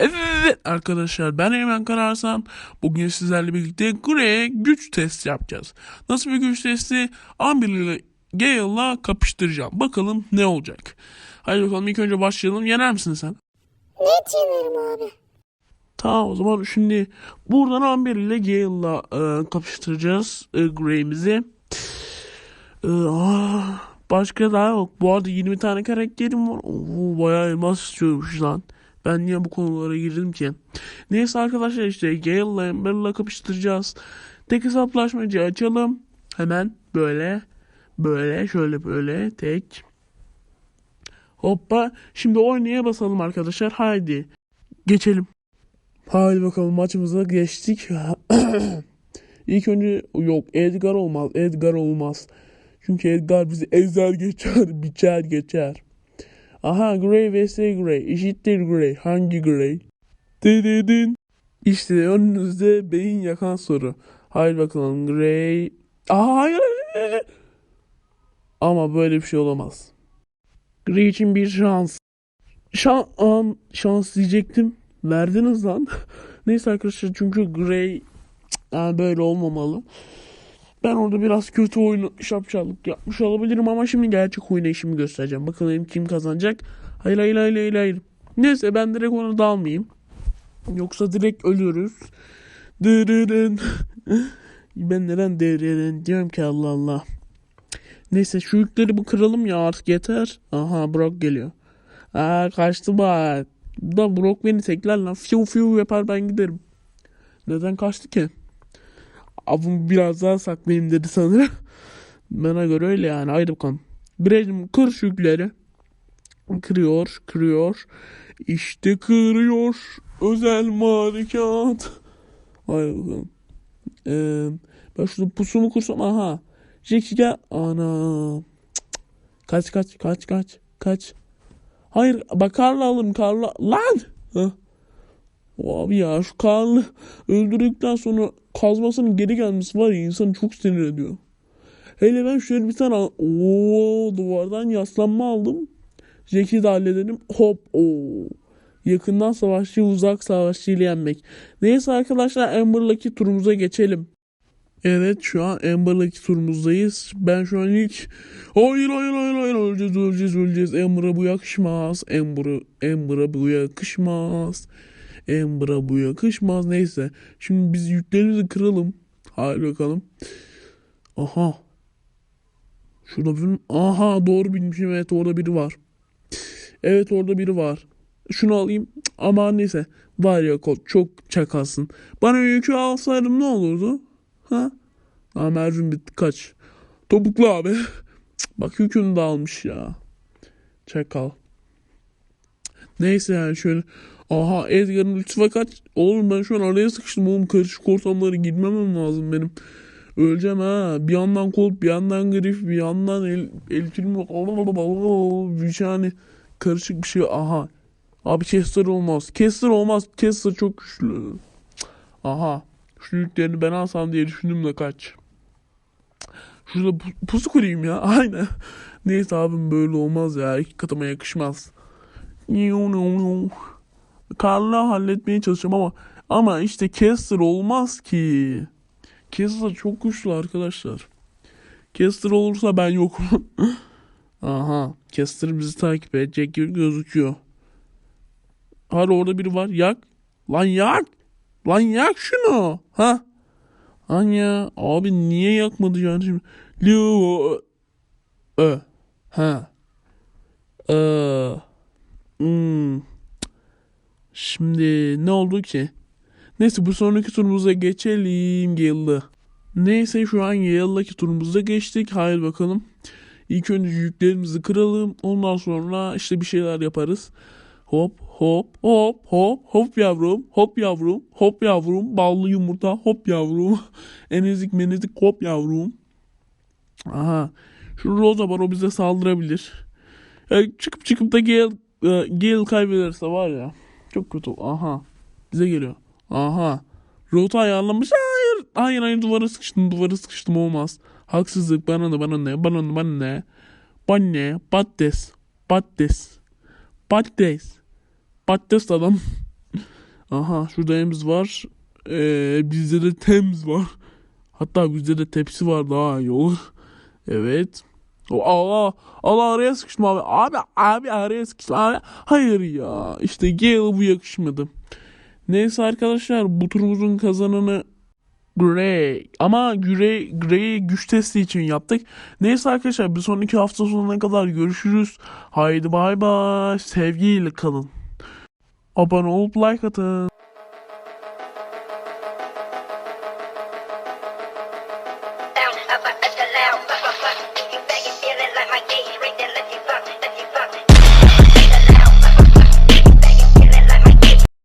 Evet arkadaşlar ben Eymen Kararsan. Bugün sizlerle birlikte Grey'e güç testi yapacağız. Nasıl bir güç testi? Amber ile Gale'la kapıştıracağım. Bakalım ne olacak. Hadi bakalım ilk önce başlayalım. Yener misin sen? Net yenerim abi. Tamam o zaman şimdi buradan Amber ile Gale'la e, kapıştıracağız e, Grey'imizi. E, ah, başka daha yok. Bu arada 20 tane karakterim var. Oo, bayağı elmas istiyormuş lan. Ben niye bu konulara girdim ki? Neyse arkadaşlar işte Gale'la Amber'la kapıştıracağız. Tek hesaplaşmacı açalım. Hemen böyle böyle şöyle böyle tek. Hoppa. Şimdi oynaya basalım arkadaşlar. Haydi. Geçelim. Haydi bakalım maçımıza geçtik. İlk önce yok Edgar olmaz. Edgar olmaz. Çünkü Edgar bizi ezer geçer, biçer geçer. Aha Grey vs Grey. Eşittir Grey. Hangi Grey? Dededin. İşte önünüzde beyin yakan soru. Haydi bakalım Grey. Aha hayır. hayır, hayır. Ama böyle bir şey olamaz. Grey için bir şans. Şan, an, şans diyecektim. Verdiniz lan. Neyse arkadaşlar çünkü Grey yani böyle olmamalı. Ben orada biraz kötü oyun şapşallık yapmış olabilirim ama şimdi gerçek oynayışımı göstereceğim. Bakalım kim kazanacak. Hayır hayır hayır hayır hayır. Neyse ben direkt ona dalmayayım. Yoksa direkt ölürüz. Dırırın. ben neden dırırın diyorum ki Allah Allah. Neyse şu yükleri bu kıralım ya artık yeter. Aha Brock geliyor. Aa kaçtı bak. Da Brock beni tekler lan. Fiu fiu yapar ben giderim. Neden kaçtı ki? Avımı biraz daha saklayayım dedi sanırım. Bana göre öyle yani. Haydi bakalım. Grey'cim kır şu yükleri. Kırıyor, kırıyor. İşte kırıyor. Özel marikat. Haydi bakalım. Ee, ben şurada pusumu kursam. Aha. Jackie gel. Ana. Kaç kaç kaç kaç kaç. Hayır bak Karla alırım Karla. Lan. Heh. Abi ya şu Karlı öldürdükten sonra kazmasının geri gelmesi var ya insanı çok sinir ediyor. Hele ben şöyle bir tane o duvardan yaslanma aldım. Jack'i de halledelim. Hop o Yakından savaşçı uzak savaşçı ile yenmek. Neyse arkadaşlar Amber'laki turumuza geçelim. Evet şu an Amber'laki turumuzdayız. Ben şu an ilk hayır hayır hayır hayır öleceğiz öleceğiz öleceğiz. Amber'a bu yakışmaz. Amber'a Amber'a bu yakışmaz. Amber'a bu yakışmaz. Neyse. Şimdi biz yüklerimizi kıralım. Hadi bakalım. Aha. Şurada bir... Aha doğru bilmişim. Evet orada biri var. Evet orada biri var. Şunu alayım. Ama neyse. Var ya kod çok çakalsın. Bana yükü alsaydım ne olurdu? Ha? Aa mercim bitti kaç. Topuklu abi. Bak yükünü de almış ya. Çakal. Neyse yani şöyle. Aha Edgar'ın lütfen kaç. Oğlum ben şu an araya sıkıştım oğlum. Karışık ortamlara girmemem lazım benim. Öleceğim ha. Bir yandan Colt, bir yandan Griff, bir yandan el, el film. Bir yani karışık bir şey. Aha. Abi Kester olmaz. Kester olmaz. Kester çok güçlü. Aha. Şu yüklerini ben alsam diye düşündüm de kaç. Şurada pu- pusu kurayım ya. Aynen. Neyse abim böyle olmaz ya. İki katıma yakışmaz. Karla halletmeye çalışacağım ama ama işte Kester olmaz ki. Kester çok güçlü arkadaşlar. Kester olursa ben yokum. Aha. Kester bizi takip edecek gibi gözüküyor. Hadi orada biri var. Yak. Lan yak. Lan yak şunu. Ha? Anya. Abi niye yakmadı yani şimdi? Leo. Ö. Ha. Ee. Hmm. Şimdi ne oldu ki? Neyse bu sonraki turumuza geçelim Gale'lı. Neyse şu an Gale'daki turumuza geçtik. Haydi bakalım. İlk önce yüklerimizi kıralım. Ondan sonra işte bir şeyler yaparız. Hop hop hop hop hop yavrum hop yavrum hop yavrum ballı yumurta hop yavrum enezik menezik hop yavrum. Aha şu Rosa var o bize saldırabilir. Ya çıkıp çıkıp da Gale, e, Gale kaybederse var ya çok kötü. Aha bize geliyor. Aha rota ayarlamış. Hayır hayır hayır duvara sıkıştım duvara sıkıştım olmaz. Haksızlık bana ne bana ne bana ne bana ne. Bana ne patates patates patates patates adam. Aha şurada Ems var. Ee, bizde de Thames var. Hatta bizde de tepsi var daha iyi olur. Evet. Allah Allah araya sıkıştım abi. Abi abi araya sıkıştım abi. Hayır ya. İşte Gale bu yakışmadı. Neyse arkadaşlar bu turumuzun kazananı Gray. Ama Gray, Gray'i güç testi için yaptık. Neyse arkadaşlar bir sonraki hafta sonuna kadar görüşürüz. Haydi bay bay. Sevgiyle kalın. Abone olup like atın.